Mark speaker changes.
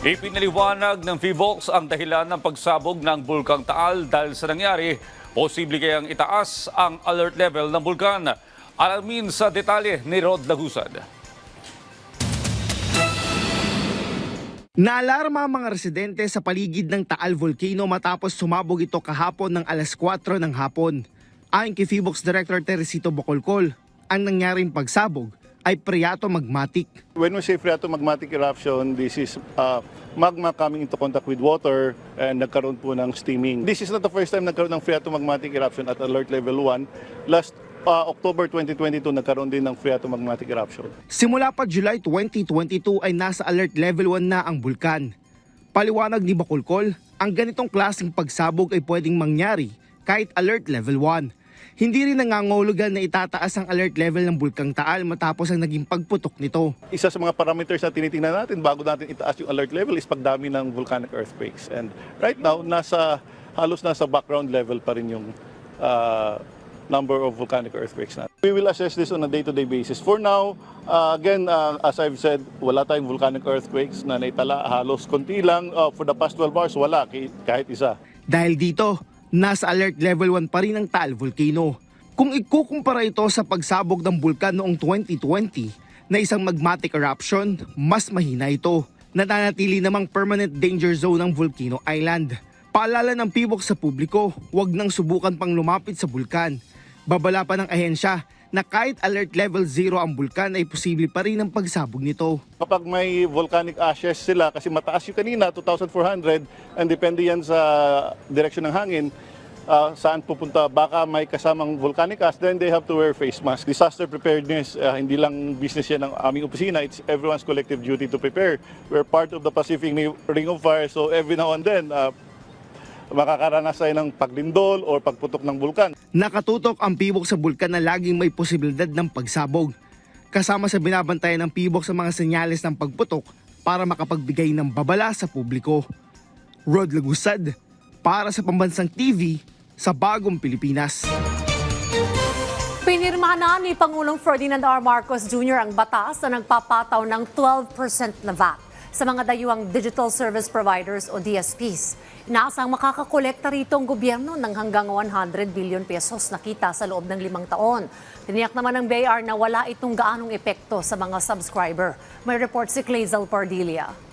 Speaker 1: Ipinaliwanag ng PHIVOLCS ang dahilan ng pagsabog ng Bulkang Taal dahil sa nangyari, posible kayang itaas ang alert level ng bulkan. Alamin sa detalye ni Rod Lagusad.
Speaker 2: Naalarma ang mga residente sa paligid ng Taal Volcano matapos sumabog ito kahapon ng alas 4 ng hapon. Ayon kay Phibox Director Teresito Bocolcol, ang nangyaring pagsabog ay Priato Magmatic.
Speaker 3: When we say phreatomagmatic eruption, this is uh, magma coming into contact with water and nagkaroon po ng steaming. This is not the first time nagkaroon ng phreatomagmatic eruption at alert level 1. Last uh, October 2022, nagkaroon din ng phreatomagmatic eruption.
Speaker 2: Simula pa July 2022 ay nasa alert level 1 na ang bulkan. Paliwanag ni Bacolcol, ang ganitong klaseng pagsabog ay pwedeng mangyari kahit alert level 1. Hindi rin nangangahulugan na itataas ang alert level ng Bulkang Taal matapos ang naging pagputok nito.
Speaker 3: Isa sa mga parameters na tinitingnan natin bago natin itaas yung alert level is pagdami ng volcanic earthquakes. And right now, nasa halos nasa background level pa rin yung uh, number of volcanic earthquakes natin. We will assess this on a day-to-day basis. For now, uh, again, uh, as I've said, wala tayong volcanic earthquakes na naitala. Halos konti lang. Uh, for the past 12 hours, wala kahit isa.
Speaker 2: Dahil dito, nasa alert level 1 pa rin ang Taal Volcano. Kung ikukumpara ito sa pagsabog ng bulkan noong 2020 na isang magmatic eruption, mas mahina ito. Nananatili namang permanent danger zone ng Volcano Island. Paalala ng pibok sa publiko, huwag nang subukan pang lumapit sa bulkan. Babala pa ng ahensya na kahit alert level 0 ang bulkan ay posible pa rin ang pagsabog nito.
Speaker 3: Kapag may volcanic ashes sila, kasi mataas yung kanina, 2,400, and depende yan sa direksyon ng hangin, uh, saan pupunta, baka may kasamang volcanic ash, then they have to wear face mask. Disaster preparedness, uh, hindi lang business yan ng aming opisina, it's everyone's collective duty to prepare. We're part of the Pacific Ring of Fire, so every now and then, uh, makakaranas tayo ng paglindol or pagputok ng bulkan.
Speaker 2: Nakatutok ang pibok sa bulkan na laging may posibilidad ng pagsabog. Kasama sa binabantayan ng pibok sa mga senyales ng pagputok para makapagbigay ng babala sa publiko. Rod Lagusad, para sa Pambansang TV, sa Bagong Pilipinas.
Speaker 4: Pinirma na ni Pangulong Ferdinand R. Marcos Jr. ang batas na nagpapataw ng 12% na VAT sa mga dayuhang digital service providers o DSPs. Inaasang makakakolekta rito ang gobyerno ng hanggang 100 billion pesos na kita sa loob ng limang taon. Tiniyak naman ng BIR na wala itong gaanong epekto sa mga subscriber. May report si Clazel Pardilia.